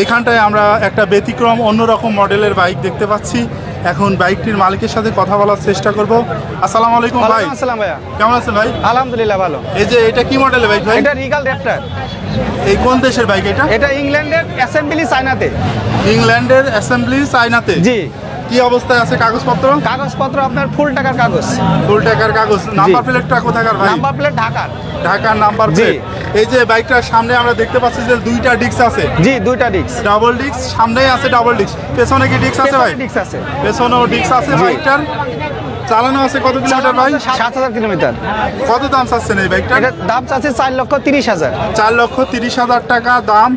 এইখানটায় আমরা একটা ব্যতিক্রম অন্যরকম মডেলের বাইক দেখতে পাচ্ছি। এখন বাইকটির মালিকের সাথে কথা বলার চেষ্টা করব। আসসালামু আলাইকুম ভাই। আসসালাম ভাইয়া। কেমন আছেন ভাই? আলহামদুলিল্লাহ ভালো। এই যে এটা কি মডেলের বাইক ভাই এটা রিগাল ড্রাফটার এই কোন দেশের বাইক এটা? এটা ইংল্যান্ডের অ্যাসেম্বলি চায়নাতে। ইংল্যান্ডের অ্যাসেম্বলি চায়নাতে? জি। কি অবস্থায় আছে কাগজপত্র? কাগজপত্র আপনার ফুল টাকার কাগজ। ফুল টাকার কাগজ। নাম্বার প্লেটটা কোথাকার ভাই? নাম্বার প্লেট ঢাকার। ঢাকার নাম্বার জি। প্লেট এই যে বাইকটার সামনে আমরা দেখতে পাচ্ছি যে দুইটা ডিস্ক আছে। জি দুইটা ডিস্ক ডাবল ডিস্ক সামনেই আছে ডাবল ডিস্ক পেছনে কি ডিস্ক আছে ভাই? ডিস্ক আছে। পেছনেও ডিস্ক আছে বাইকটার। চালানো আছে কত কিলোমিটার ভাই? সাত হাজার কিলোমিটার। কত দাম চাচ্ছেন এই বাইকটা দাম চাচ্ছে চার লক্ষ তিরিশ হাজার। চার লক্ষ তিরিশ হাজার টাকা দাম।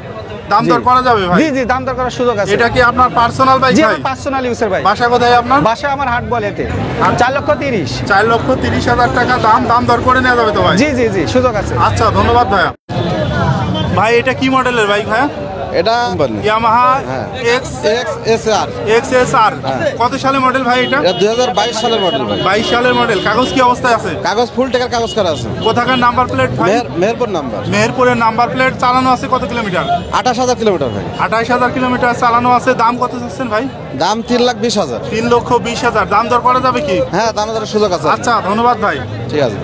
দাম দর করা যাবে ভাই? জি জি দাম দর করার সুযোগ আছে। এটা কি আপনার পার্সোনাল বাইক জি আমার পার্সোনাল ইউজের ভাই। বাসা কোথায় আপনার? বাসা আমার হাট বলেতে চার লক্ষ তিরিশ। চার লক্ষ তিরিশ হাজার টাকা দাম দাম দর করে নেওয়া যাবে তো ভাই? জি জি জি সুযোগ আছে। আচ্ছা ধন্যবাদ ভাইয়া। ভাই এটা কি মডেলের বাইক ভাইয়া? এটা Yamaha. X X S R X S R কত সালে মডেল ভাই এটা? এটা দুই হাজার বাইশ সালের মডেল ভাই। বাইশ সালের মডেল কাগজ কি অবস্থায় আছে? কাগজ ফুল টাকার কাগজ করা আছে। কোথাকার নাম্বার প্লেট ভাই? মেহেরপুর নাম্বার মেহেরপুরের নাম্বার প্লেট চালানো আছে কত কিলোমিটার আঠাশ হাজার কিলোমিটার ভাই। আঠাইশ হাজার কিলোমিটার চালানো আছে। দাম কত চাচ্ছেন ভাই? দাম তিন লাখ বিশ হাজার। তিন লক্ষ বিশ হাজার। দাম দর করা যাবে কি? হ্যাঁ দামে দামের সুযোগ আছে। আচ্ছা ধন্যবাদ ভাই। ঠিক আছে।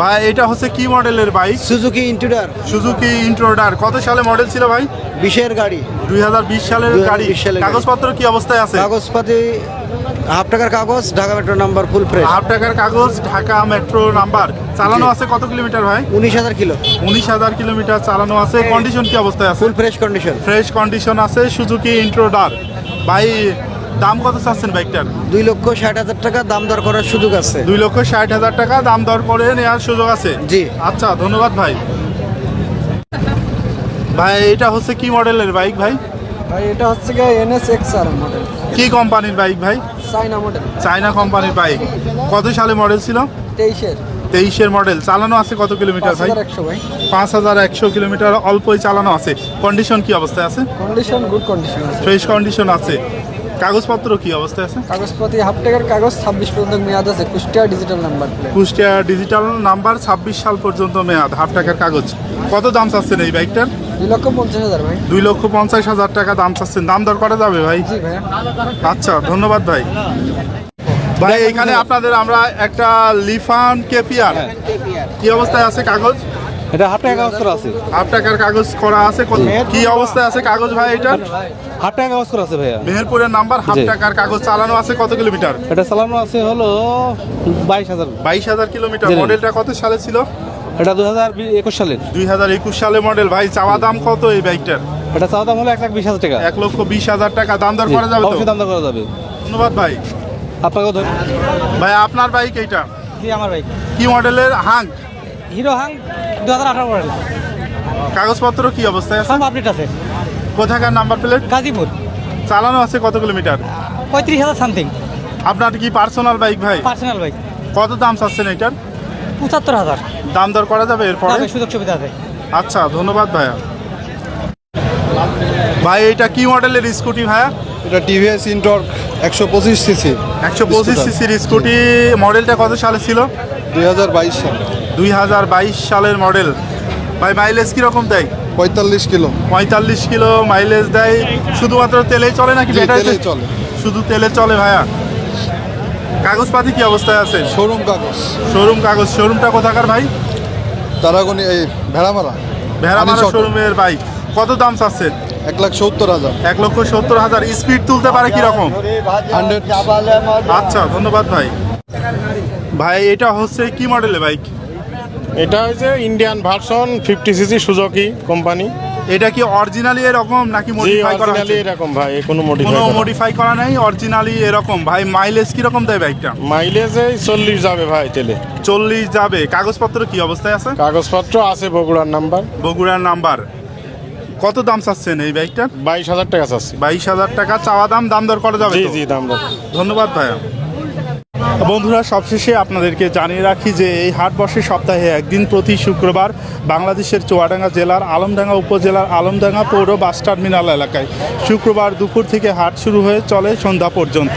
ভাই এটা হচ্ছে কি মডেলের bike? Suzuki Intruder Suzuki Intruder কত সালে মডেল ছিল ভাই? বিশের গাড়ি। দুই হাজার বিশ সালের গাড়ি। গাড়ি। কাগজপত্র কি অবস্থায় আছে? কাগজপাতি হাফ টাকার কাগজ Dhaka metro number full fresh. Half টাকার কাগজ ঢাকা মেট্রো নাম্বার। চালানো আছে কত কিলোমিটার ভাই? উনিশ হাজার কিলো। উনিশ হাজার কিলোমিটার চালানো আছে। কন্ডিশন কি অবস্থায় আছে? Full fresh condition fresh condition আছে সুজুকি ইন্ট্রোডার ভাই দাম কত চাচ্ছেন বাইকটার? দুই লক্ষ ষাট হাজার টাকা দাম দর করার সুযোগ আছে। দুই লক্ষ ষাট হাজার টাকা দাম দর করে নেওয়ার সুযোগ আছে? জি। আচ্ছা ধন্যবাদ ভাই। ভাই এটা হচ্ছে কি মডেলের বাইক ভাই? ভাই এটা হচ্ছে গিয়ে এনএস এক্সআর মডেল। কি কোম্পানির বাইক ভাই? China model. চায়না কোম্পানির বাইক। কত সালে মডেল ছিল? তেইশের। তেইশের মডেল। চালানো আছে কত কিলোমিটার ভাই। পাঁচ হাজার একশো কিলোমিটার অল্পই চালানো আছে। কন্ডিশন কি অবস্থায় আছে? কন্ডিশন গুড কন্ডিশন আছে। ফ্রেশ কন্ডিশন আছে। কাগজপত্র কি অবস্থায় আছে? কাগজপত্র হাফ টাকার কাগজ ছাব্বিশ পর্যন্ত মেয়াদ আছে। Kushtia digital number Kushtia digital number ছাব্বিশ সাল পর্যন্ত মেয়াদ হাফ টাকার কাগজ। কত দাম চাচ্ছেন এই বাইকটার? দুই লক্ষ পঞ্চাশ হাজার ভাই। দুই লক্ষ পঞ্চাশ হাজার টাকা দাম চাচ্ছেন। দাম দর করা যাবে ভাই? আচ্ছা ধন্যবাদ ভাই। ভাই এখানে আপনাদের আমরা একটা লিফান কেপিয়ার কি অবস্থায় আছে কাগজ? এটা হাফ টাকা কাগজ করা আছে? হাফ টাকার কাগজ করা আছে কি অবস্থায় আছে কাগজ ভাই এটা? হাফ টাকা কাগজ করা আছে ভাইয়া? মেহেরপুরের নাম্বার হাফ টাকার কাগজ চালানো আছে কত কিলোমিটার? এটা চালানো আছে হলো বাইশ হাজার। বাইশ হাজার কিলোমিটার। মডেলটা কত সালে ছিল? এটা দু হাজার একুশ সালের। দুই হাজার একুশ সালে মডেল। ভাই চাওয়া দাম কত এই বাইকটার? এটা চাওয়া দাম হলো এক লাখ বিশ হাজার টাকা। এক লক্ষ বিশ হাজার টাকা। দাম দর করা যাবে অবশ্যই দাম দর করা যাবে। ধন্যবাদ ভাই। ধন্যবাদ। ভাই আপনার বাইক এইটা? জি আমার ভাই কি মডেলের? হাং হিরো হাং দু হাজার আঠারো মডেল। কাগজপত্র কি অবস্থায় আছে? সব আপডেট আছে। কোথাকার নাম্বার প্লেট গাজীপুর। চালানো আছে কত কিলোমিটার? পঁয়ত্রিশ হাজার সামথিং আপনার কি পার্সোনাল বাইক ভাই? পার্সোনাল বাইক কত দাম চাচ্ছেন এটার? পঁচাত্তর হাজার। দাম দর করা যাবে এরপরে? সুযোগ সুবিধা আছে। আচ্ছা ধন্যবাদ ভাইয়া। ভাই এটা কি মডেলের স্কুটি ভাইয়া? এটা টিভিএস ইনটর্ক একশো পঁচিশ সিসি একশো পঁচিশ সিসির স্কুটি মডেলটা কত সালে ছিল? দুই হাজার বাইশ সাল। দুই হাজার বাইশ সালের মডেল। ভাই মাইলেজ কীরকম দেয়? পঁয়তাল্লিশ কিলো। পঁয়তাল্লিশ কিলো মাইলেজ দেয়। শুধুমাত্র তেলেই চলে নাকি ব্যাটারিতে চলে। শুধু তেলে চলে ভাইয়া? কাগজপাতি কি অবস্থায় আছে? শোরুম কাগজ। শোরুম কাগজ। শোরুমটা কোথাকার ভাই? তারাগনি এই ভেড়ামারা। ভেড়ামারা। শোরুমের বাইক কত দাম চাচ্ছে? এক লাখ সত্তর হাজার। এক লক্ষ সত্তর হাজার। স্পিড তুলতে পারে কীরকম? আচ্ছা ধন্যবাদ ভাই। ভাই এটা হচ্ছে কি মডেলের বাইক এটা হচ্ছে Indian version fifty CC Suzuki company এটা কি অরিজিনালি এরকম নাকি মডিফাই করা অরিজিনালি হয়েছে? এরকম ভাই কোনো মডিফাই কোনো মডিফাই করা নাই অরিজিনালি এরকম। ভাই মাইলেজ কি রকম দেয় বাইকটা মাইলেজ এই চল্লিশ যাবে ভাই তেলে। চল্লিশ যাবে। কাগজপত্র কি অবস্থায় আছে? কাগজপত্র আছে বগুড়ার নাম্বার। বগুড়ার নাম্বার। কত দাম চাচ্ছেন এই বাইকটা বাইশ হাজার টাকা চাচ্ছি। বাইশ হাজার টাকা চাওয়া দাম দাম দর করা যাবে জি? জি দাম দর। ধন্যবাদ ভাইয়া। বন্ধুরা, সবশেষে আপনাদেরকে জানিয়ে রাখি যে এই হাট বসে সপ্তাহে একদিন প্রতি শুক্রবার বাংলাদেশের চুয়াডাঙ্গা জেলার, আলমডাঙ্গা উপজেলার আলমডাঙ্গা পৌর বাস টার্মিনাল এলাকায়। শুক্রবার দুপুর থেকে হাট শুরু হয়ে চলে সন্ধ্যা পর্যন্ত।